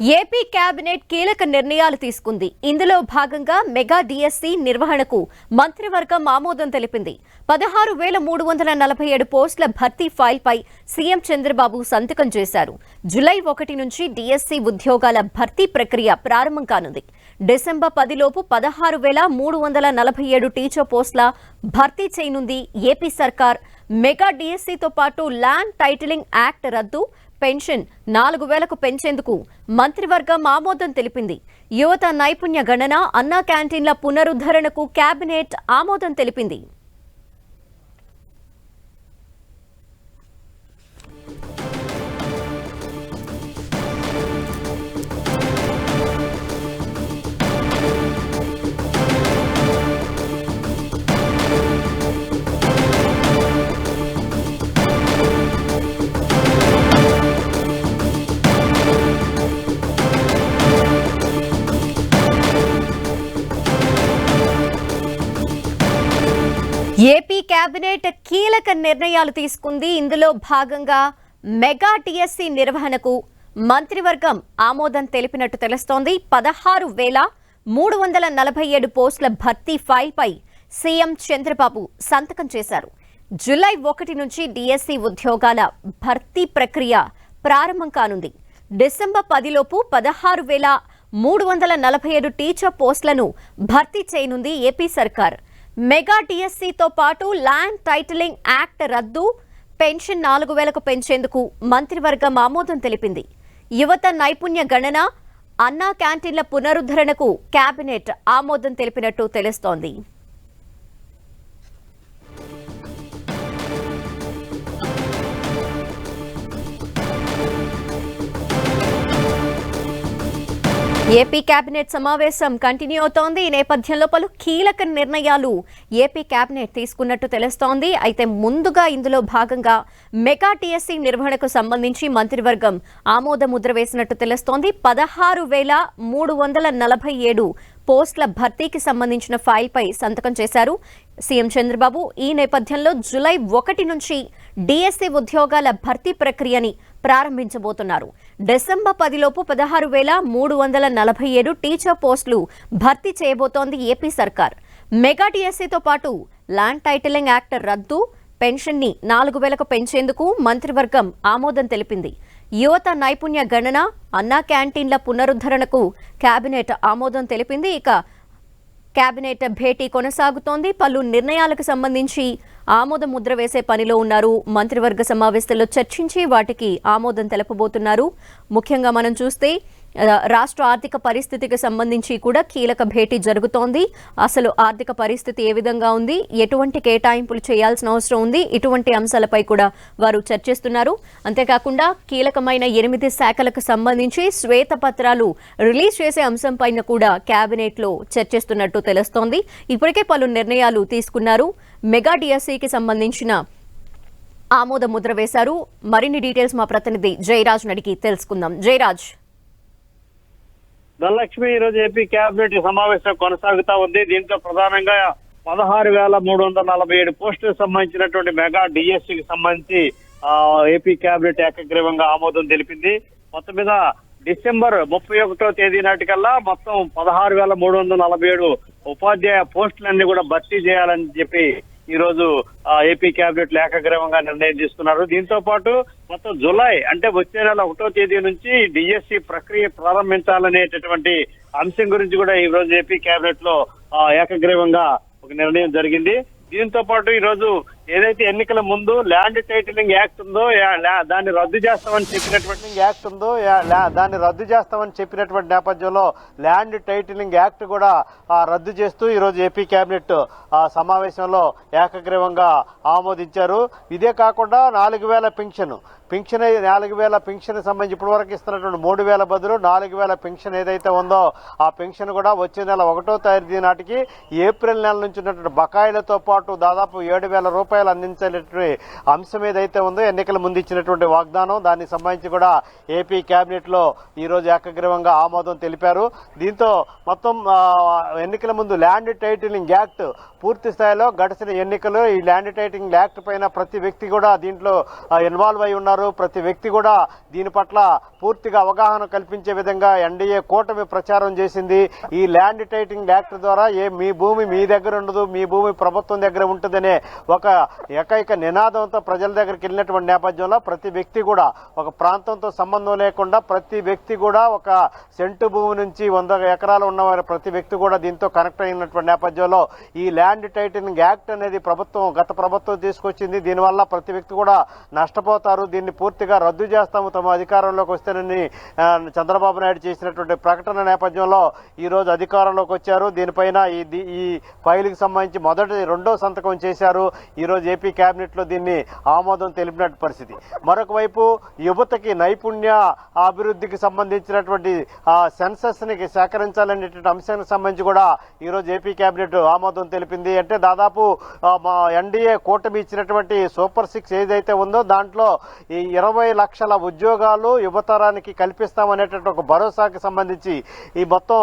AP cabinet కీలక నిర్ణయాలు తీసుకుంది. ఇందులో భాగంగా మెగా డిఎస్సి నిర్వహణకు మంత్రివర్గం ఆమోదం తెలిపింది. పదహారు వేల మూడు వందల నలభై ఏడు పోస్టుల భర్తీ ఫైల్పై సీఎం చంద్రబాబు సంతకం చేశారు. జులై ఒకటి నుంచి డిఎస్సి ఉద్యోగాల భర్తీ ప్రక్రియ ప్రారంభం కానుంది. డిసెంబర్ పదిలోపు పదహారు వేల మూడు వందల నలభై ఏడు టీచర్ పోస్టుల భర్తీ చేయనుంది ఏపీ సర్కార్. మెగా డిఎస్సితో పాటు ల్యాండ్ టైటిలింగ్ యాక్ట్ రద్దు పెన్షన్ నాలుగు వేలకు పెంచేందుకు మంత్రివర్గం ఆమోదం తెలిపింది. యువత నైపుణ్య గణన అన్నా క్యాంటీన్ల పునరుద్ధరణకు కేబినెట్ ఆమోదం తెలిపింది. ఏపీ కేబినెట్ కీలక నిర్ణయాలు తీసుకుంది. ఇందులో భాగంగా మెగా టీఎస్సీ నిర్వహణకు మంత్రివర్గం ఆమోదం తెలిపినట్టు తెలుస్తోంది. పదహారు వేల మూడు వందల నలభై ఏడు పోస్టుల భర్తీ ఫైల్పై సీఎం చంద్రబాబు సంతకం చేశారు. జులై ఒకటి నుంచి డిఎస్సి ఉద్యోగాల భర్తీ ప్రక్రియ ప్రారంభం కానుంది. డిసెంబర్ పదిలోపు పదహారు వేల మూడు వందల నలభై ఏడు టీచర్ పోస్టులను భర్తీ చేయనుంది ఏపీ సర్కార్. మెగా టీఎస్సీతో పాటు ల్యాండ్ టైటిలింగ్ యాక్ట్ రద్దు పెన్షన్ నాలుగు వేలకు పెంచేందుకు మంత్రివర్గం ఆమోదం తెలిపింది. యువత నైపుణ్య గణన అన్నా క్యాంటీన్ల పునరుద్ధరణకు కేబినెట్ ఆమోదం తెలిపినట్టు తెలుస్తోంది. ఏపీ కేబినెట్ సమావేశం కంటిన్యూ అవుతోంది. ఈ నేపథ్యంలో పలు కీలక నిర్ణయాలు ఏపీ కేబినెట్ తీసుకున్నట్టు తెలుస్తోంది. అయితే ముందుగా ఇందులో భాగంగా మెగా టీఎస్సీ నిర్వహణకు సంబంధించి మంత్రివర్గం ఆమోద ముద్ర వేసినట్టు తెలుస్తోంది. పదహారు వేల మూడు వందల నలభై ఏడు పోస్టుల భర్తీకి సంబంధించిన ఫైల్పై సంతకం చేశారు సీఎం చంద్రబాబు. ఈ నేపథ్యంలో జులై ఒకటి నుంచి డిఎస్సీ ఉద్యోగాల భర్తీ ప్రక్రియని ప్రారంభించబోతున్నారు. డిసెంబర్ పదిలోపు పదహారు వేల మూడు వందల నలభై ఏడు టీచర్ పోస్టులు భర్తీ చేయబోతోంది ఏపీ సర్కార్. మెగా టీఎస్సీతో పాటు ల్యాండ్ టైటిలింగ్ యాక్ట్ రద్దు పెన్షన్ని నాలుగు వేలకు పెంచేందుకు మంత్రివర్గం ఆమోదం తెలిపింది. యువత నైపుణ్య గణన అన్నా క్యాంటీన్ల పునరుద్ధరణకు కేబినెట్ ఆమోదం తెలిపింది. ఇక కేబినెట్ భేటీ కొనసాగుతోంది. పలు నిర్ణయాలకు సంబంధించి ఆమోద ముద్ర వేసే పనిలో ఉన్నారు. మంత్రివర్గ సమావేశంలో చర్చించి వాటికి ఆమోదం తెలపబోతున్నారు. ముఖ్యంగా మనం చూస్తే రాష్ట్ర ఆర్థిక పరిస్థితికి సంబంధించి కూడా కీలక భేటీ జరుగుతోంది. అసలు ఆర్థిక పరిస్థితి ఏ విధంగా ఉంది? ఎటువంటి కేటాయింపులు చేయాల్సిన అవసరం ఉంది? ఇటువంటి అంశాలపై కూడా వారు చర్చిస్తున్నారు. అంతేకాకుండా కీలకమైన ఎనిమిది శాఖలకు సంబంధించి శ్వేతపత్రాలు రిలీజ్ చేసే అంశంపైన కూడా క్యాబినెట్లో చర్చిస్తున్నట్టు తెలుస్తోంది. ఇప్పటికే పలు నిర్ణయాలు తీసుకున్నారు. మెగా డిఎస్సికి సంబంధించిన ఆమోద ముద్ర వేశారు. మరిన్ని డీటెయిల్స్ మా ప్రతినిధి జయరాజ్ అడిగి తెలుసుకుందాం. జయరాజ్. ధనలక్ష్మి ఈ రోజు ఏపీ కేబినెట్ సమావేశం కొనసాగుతా ఉంది. దీంట్లో ప్రధానంగా పదహారు వేల మూడు వందల నలభై ఏడు పోస్టులకు సంబంధించినటువంటి మెగా డిఎస్సికి సంబంధించి ఏపీ కేబినెట్ ఏకగ్రీవంగా ఆమోదం తెలిపింది. మొత్తం మీద డిసెంబర్ ముప్పై ఒకటో తేదీ నాటికల్లా మొత్తం పదహారు వేల మూడు వందల నలభై ఏడు ఉపాధ్యాయ పోస్టులన్నీ కూడా భర్తీ చేయాలని చెప్పి ఈ రోజు ఏపీ కేబినెట్ ఏకగ్రీవంగా నిర్ణయం తీసుకున్నారు. దీంతో పాటు మొత్తం జులై అంటే వచ్చే నెల ఒకటో తేదీ నుంచి డిఎస్సి ప్రక్రియ ప్రారంభించాలనేటటువంటి అంశం గురించి కూడా ఈ రోజు ఏపీ కేబినెట్లో ఏకగ్రీవంగా ఒక నిర్ణయం జరిగింది. దీంతో పాటు ఈ రోజు ఏదైతే ఎన్నికల ముందు ల్యాండ్ టైటిలింగ్ యాక్ట్ ఉందో దాన్ని రద్దు చేస్తామని చెప్పినటువంటి యాక్ట్ ఉందో దాన్ని రద్దు చేస్తామని చెప్పినటువంటి నేపథ్యంలో ల్యాండ్ టైటిలింగ్ యాక్ట్ కూడా రద్దు చేస్తూ ఈరోజు ఏపీ కేబినెట్ సమావేశంలో ఏకగ్రీవంగా ఆమోదించారు. ఇదే కాకుండా నాలుగు వేల పింఛను పింఛన్ నాలుగు వేల పింఛన్ సంబంధించి ఇప్పటి వరకు ఇస్తున్నటువంటి మూడు వేల బదులు నాలుగు వేల పింఛన్ ఏదైతే ఉందో ఆ పింఛన్ కూడా వచ్చే నెల ఒకటో తేదీ నాటికి ఏప్రిల్ నెల నుంచి ఉన్నటువంటి బకాయిలతో పాటు దాదాపు ఏడు వేల రూపాయలు సదుపాయాలు అందించేటటువంటి అంశం ఏదైతే ఉందో ఎన్నికల ముందు ఇచ్చినటువంటి వాగ్దానం దానికి సంబంధించి కూడా ఏపీ క్యాబినెట్లో ఈరోజు ఈ రోజు ఏకగ్రీవంగా ఆమోదం తెలిపారు. దీంతో మొత్తం ఎన్నికల ముందు ల్యాండ్ టైటిలింగ్ యాక్ట్ పూర్తి స్థాయిలో గడిచిన ఎన్నికలు ఈ ల్యాండ్ టైటిలింగ్ యాక్ట్ పైన ప్రతి వ్యక్తి కూడా దీంట్లో ఇన్వాల్వ్ అయి ఉన్నారు. ప్రతి వ్యక్తి కూడా దీని పట్ల పూర్తిగా అవగాహన కల్పించే విధంగా ఎన్డీఏ కూటమి ప్రచారం చేసింది. ఈ ల్యాండ్ టైటింగ్ యాక్ట్ ద్వారా ఏ మీ భూమి మీ దగ్గర ఉండదు మీ భూమి ప్రభుత్వం దగ్గర ఉంటుందనే ఒక ఏకైక నినాదంతో ప్రజల దగ్గరికి వెళ్ళినటువంటి నేపథ్యంలో ప్రతి వ్యక్తి కూడా ఒక ప్రాంతంతో సంబంధం లేకుండా ప్రతి వ్యక్తి కూడా ఒక సెంటు భూమి నుంచి వంద ఎకరాలు ఉన్న ప్రతి వ్యక్తి కూడా దీంతో కనెక్ట్ అయినటువంటి నేపథ్యంలో ఈ ల్యాండ్ టైటనింగ్ యాక్ట్ అనేది ప్రభుత్వం గత ప్రభుత్వం తీసుకొచ్చింది. దీనివల్ల ప్రతి వ్యక్తి కూడా నష్టపోతారు. దీన్ని పూర్తిగా రద్దు చేస్తాము. తమ అధికారంలోకి వస్తేనని చంద్రబాబు నాయుడు చేసినటువంటి ప్రకటన నేపథ్యంలో ఈ రోజు అధికారంలోకి వచ్చారు. దీనిపైన ఈ ఈ ఫైల్కి సంబంధించి మొదటి రెండో సంతకం చేశారు. ఈ ఈరోజు ఏపీ కేబినెట్ దీన్ని ఆమోదం తెలిపినట్టు పరిస్థితి. మరొక వైపు యువతకి నైపుణ్య అభివృద్ధికి సంబంధించినటువంటి సెన్సెస్ని సేకరించాలనేటువంటి అంశానికి సంబంధించి కూడా ఈ రోజు ఏపీ కేబినెట్ ఆమోదం తెలిపింది. అంటే దాదాపు మా ఎన్డీఏ కూటమి ఇచ్చినటువంటి సూపర్ సిక్స్ ఏదైతే ఉందో దాంట్లో ఈ ఇరవై లక్షల ఉద్యోగాలు యువతరానికి కల్పిస్తామనేటువంటి ఒక భరోసాకి సంబంధించి ఈ మొత్తం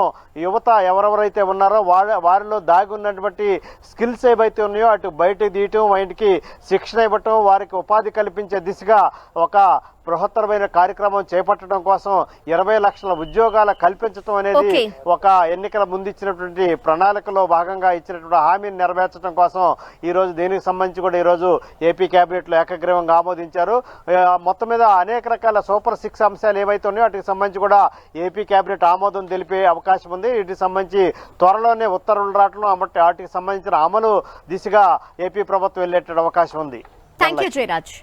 యువత ఎవరెవరైతే ఉన్నారో వారి వారిలో దాగి ఉన్నటువంటి స్కిల్స్ ఏవైతే ఉన్నాయో అటు బయటకు తీయటం పాయింట్కి శిక్షణ ఇవ్వటం వారికి ఉపాధి కల్పించే దిశగా ఒక బృహత్తరమైన కార్యక్రమం చేపట్టడం కోసం ఇరవై లక్షల ఉద్యోగాల కల్పించడం అనేది. ఒక ఎన్నికల ముందు ఇచ్చినటువంటి ప్రణాళికలో భాగంగా ఇచ్చినటువంటి హామీని నెరవేర్చడం కోసం ఈ రోజు దీనికి సంబంధించి కూడా ఈ రోజు ఏపీ కేబినెట్లో ఏకగ్రీవంగా ఆమోదించారు. మొత్తం మీద అనేక రకాల సూపర్ సిక్స్ అంశాలు ఏవైతే ఉన్నాయో వాటికి సంబంధించి కూడా ఏపీ కేబినెట్ ఆమోదం తెలిపే అవకాశం ఉంది. వీటికి సంబంధించి త్వరలోనే ఉత్తర్వులు రావడం వాటికి సంబంధించిన అమలు దిశగా ఏపీ ప్రభుత్వం వెళ్ళేట అవకాశం ఉంది. Thank you Jayaraj